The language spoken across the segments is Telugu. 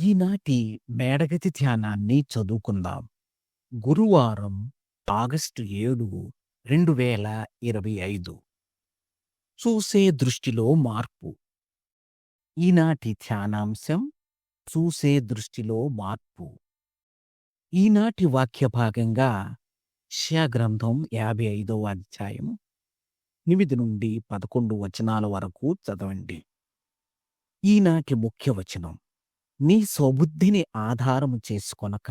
ఈనాటి మేడగతి ధ్యానాన్ని చదువుకుందాం. గురువారం ఆగస్టు ఏడు రెండు వేల ఇరవై ఐదు. చూసే దృష్టిలో మార్పు. ఈనాటి ధ్యానాంశం చూసే దృష్టిలో మార్పు. ఈనాటి వాక్య భాగంగా గ్రంథం యాభై ఐదవ అధ్యాయం ఎనిమిది నుండి పదకొండు వచనాల వరకు చదవండి. ఈనాటి ముఖ్య వచనం. నీ స్వబుద్ధిని ఆధారము చేసుకొనక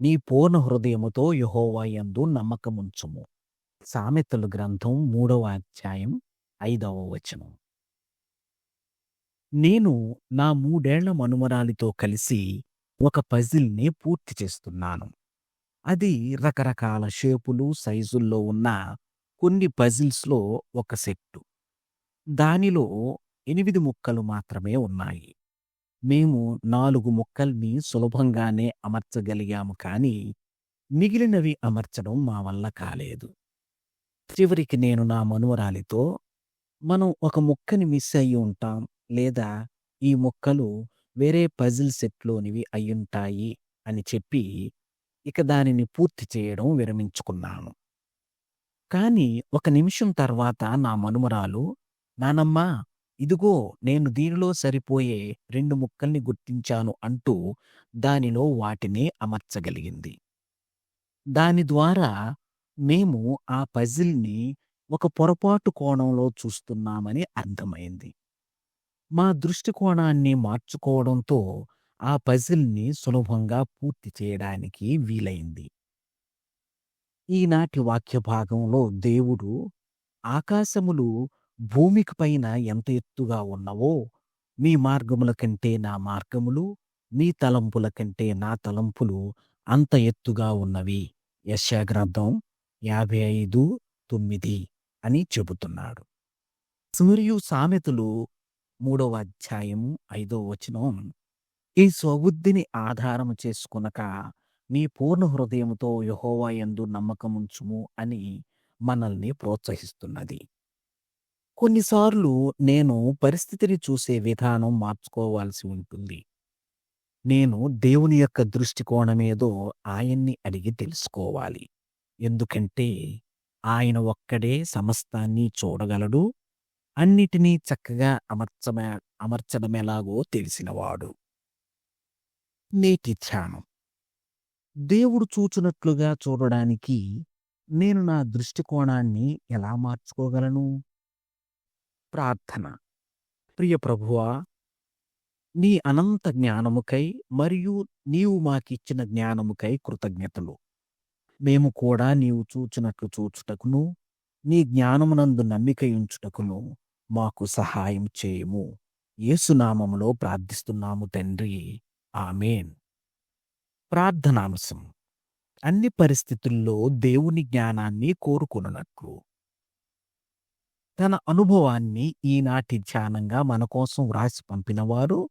నీ పూర్ణ హృదయముతో యహోవాయందు నమ్మకముంచుము. సామెతలు గ్రంథం మూడవ అధ్యాయం ఐదవ వచనం. నేను నా మూడేళ్ళ మనుమరాలితో కలిసి ఒక పజిల్ని పూర్తి చేస్తున్నాను. అది రకరకాల షేపులు సైజుల్లో ఉన్న కొన్ని పజిల్స్లో ఒక సెట్టు. దానిలో ఎనిమిది ముక్కలు మాత్రమే ఉన్నాయి. మేము నాలుగు ముక్కల్ని సులభంగానే అమర్చగలిగాము కానీ మిగిలినవి అమర్చడం మా వల్ల కాలేదు. చివరికి నేను నా మనువరాలితో మనం ఒక ముక్కని మిస్ అయ్యి ఉంటాం లేదా ఈ ముక్కలు వేరే పజిల్ సెట్లోనివి అయ్యుంటాయి అని చెప్పి ఇక దానిని పూర్తి చేయడం విరమించుకున్నాను. కాని ఒక నిమిషం తర్వాత నా మనుమరాలు నానమ్మా ఇదిగో నేను దీనిలో సరిపోయే రెండు ముక్కల్ని గుర్తించాను అంటూ దానిలో వాటిని అమర్చగలిగింది. దాని ద్వారా మేము ఆ పజిల్ని ఒక పొరపాటు కోణంలో చూస్తున్నామని అర్థమైంది. మా దృష్టికోణాన్ని మార్చుకోవడంతో ఆ పజిల్ని సులభంగా పూర్తి చేయడానికి వీలైంది. ఈనాటి వాక్య భాగంలో దేవుడు ఆకాశములు భూమికి పైన ఎంత ఎత్తుగా ఉన్నవో మీ మార్గముల కంటే నా మార్గములు మీ తలంపుల కంటే నా తలంపులు అంత ఎత్తుగా ఉన్నవి. యశాగ్రంథం యాభై ఐదు తొమ్మిది అని చెబుతున్నాడు. సూర్యు సామెతలు మూడవ అధ్యాయం ఐదో వచనం. ఈ స్వబుద్ధిని ఆధారము చేసుకునక నీ పూర్ణ హృదయంతో యహోవా ఎందు నమ్మకముంచుము అని మనల్ని ప్రోత్సహిస్తున్నది. కొన్నిసార్లు నేను పరిస్థితిని చూసే విధానం మార్చుకోవాల్సి ఉంటుంది. నేను దేవుని యొక్క దృష్టికోణమేదో ఆయన్ని అడిగి తెలుసుకోవాలి. ఎందుకంటే ఆయన ఒక్కడే సమస్తాన్ని చూడగలడు. అన్నిటినీ చక్కగా అమర్చమే అమర్చడమెలాగో తెలిసినవాడు. నేటి ధ్యానం. దేవుడు చూచునట్లుగా చూడడానికి నేను నా దృష్టికోణాన్ని ఎలా మార్చుకోగలను? ప్రార్థన. ప్రియ ప్రభువా నీ అనంత జ్ఞానముకై మరియు నీవు మాకిచ్చిన జ్ఞానముకై కృతజ్ఞతలు. మేము కూడా నీవు చూచునట్లు చూచుటకును నీ జ్ఞానమునందు నమ్మికయుంచుటకును మాకు సహాయం చేయము. యేసునామములో ప్రార్థిస్తున్నాము తండ్రి. ఆమెన్. ప్రార్థనాంశం అన్ని పరిస్థితుల్లో దేవుని జ్ఞానాన్ని కోరుకున్నట్లు తన అనుభవాన్ని ఈనాటి ధ్యానంగా మన కోసం వ్రాసి పంపినవారు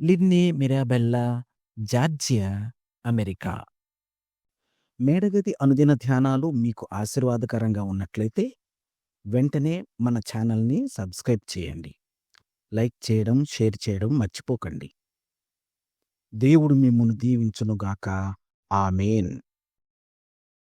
లిన్నే మిరాబెల్లా జార్జియా అమెరికా. మేడగది అనుదిన ధ్యానాలు మీకు ఆశీర్వాదకరంగా ఉన్నట్లయితే వెంటనే మన ఛానల్ని సబ్స్క్రైబ్ చేయండి. లైక్ చేయడం షేర్ చేయడం మర్చిపోకండి. దేవుడు మిమ్మల్ని దీవించునుగాక. ఆమెన్.